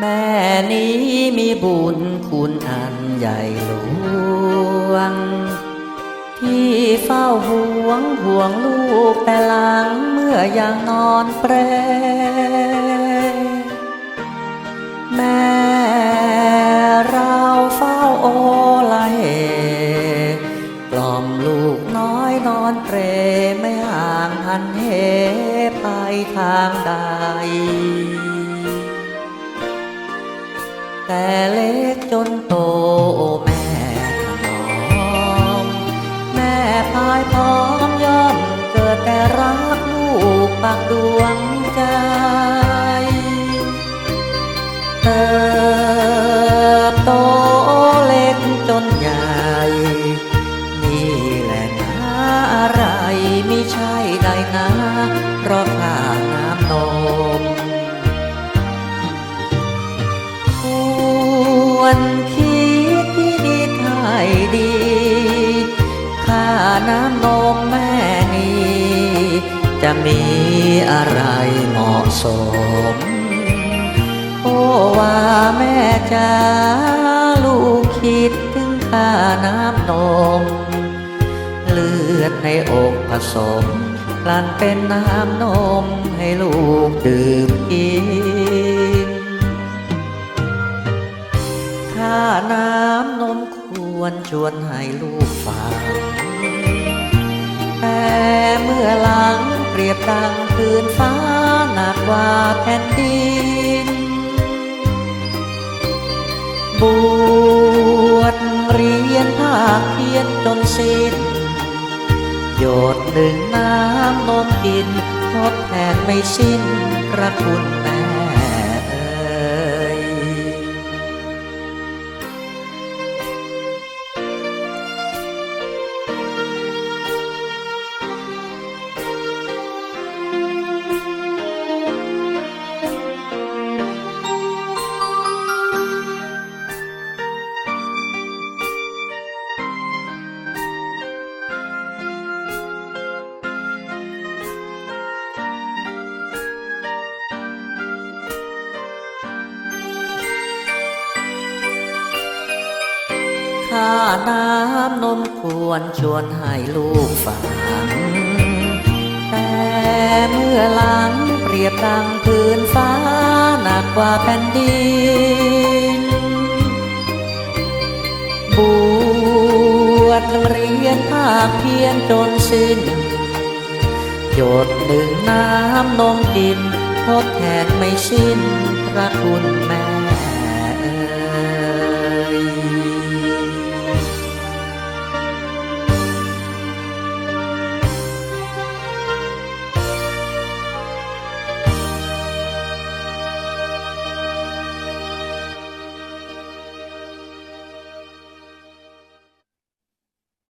แม่นี้มีบุญคุณอันใหญ่หลวง ที่เฝ้าห่วงห่วงลูกแต่หลังเมื่อยังนอนเปรแม่เราเฝ้าโอละเหกล่อมลูกน้อยนอนเปรไม่ห่างหันเหไปทางใด แต่เล็กจนโตแม่ถนอม แม่พายพร้อมยอมเกิดแต่รักลูกปากดู น้ำนมแม่นี้ จะมีอะไรเหมาะสม โอ้ว่าแม่จ้าลูกคิดถึงค่าน้ำนม เลือดในอกผสมกลั่นเป็นน้ำนมให้ลูกดื่มกินถ้าน้ำนมควรชวนให้ลูกฟัง แต่เมื่อหลังเปรียบดังคืนฟ้าหนักกว่าแผ่นดิน บวชเรียนภาคเพียนจนสิ้นโยดหนึ่งน้ำนมกินทดแทนไม่สิ้นพระคุณแม่ ค่าน้ำนมควรชวนให้ลูกฟัง แต่เมื่อหลังเปรียบดังพื้นฟ้าหนักกว่าแผ่นดิน บวชเรียนภาคเพียนจนสิ้นหยดหนึ่งน้ำนมกินทดแทนไม่สิ้นพระคุณแม่